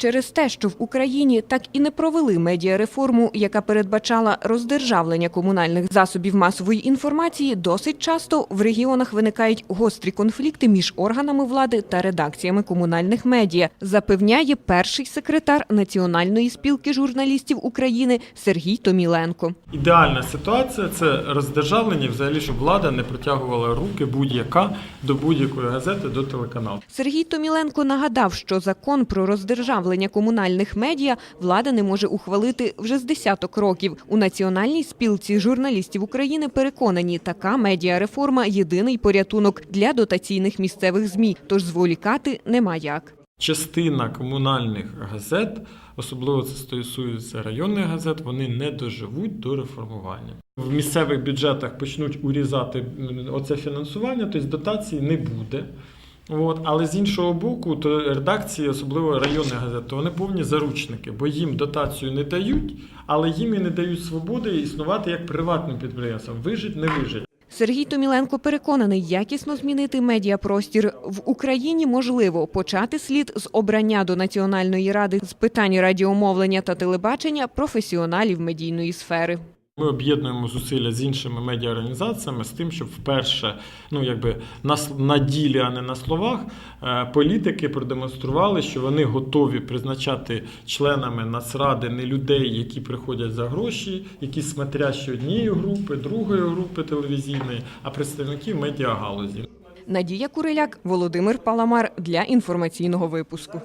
Через те, що в Україні так і не провели медіареформу, яка передбачала роздержавлення комунальних засобів масової інформації, досить часто в регіонах виникають гострі конфлікти між органами влади та редакціями комунальних медіа, запевняє перший секретар Національної спілки журналістів України Сергій Томіленко. Ідеальна ситуація це роздержавлення, взагалі, щоб влада не протягувала руки будь-яка до будь-якої газети, до телеканалу. Сергій Томіленко нагадав, що закон про роздержавлення комунальних медіа влада не може ухвалити вже з десяток років. У Національній спілці журналістів України переконані, така медіареформа – єдиний порятунок для дотаційних місцевих ЗМІ, тож зволікати нема як. Частина комунальних газет, особливо це стосується районних газет, вони не доживуть до реформування. В місцевих бюджетах почнуть урізати оце фінансування, тобто дотації не буде. От, але з іншого боку, то редакції, особливо районних газет, то вони повні заручники, бо їм дотацію не дають, але їм і не дають свободи існувати як приватним підприємствам. Вижить, не вижить. Сергій Томіленко переконаний, якісно змінити медіапростір в Україні можливо почати слід з обрання до Національної ради з питань радіомовлення та телебачення професіоналів медійної сфери. Ми об'єднуємо зусилля з іншими медіаорганізаціями з тим, щоб вперше, ну якби на, на ділі, а не на словах, е, політики продемонстрували, що вони готові призначати членами Нацради не людей, які приходять за гроші, які смотрящі однієї групи, другої групи телевізійної, а представників медіагалузі. Надія Куриляк, Володимир Паламар для інформаційного випуску.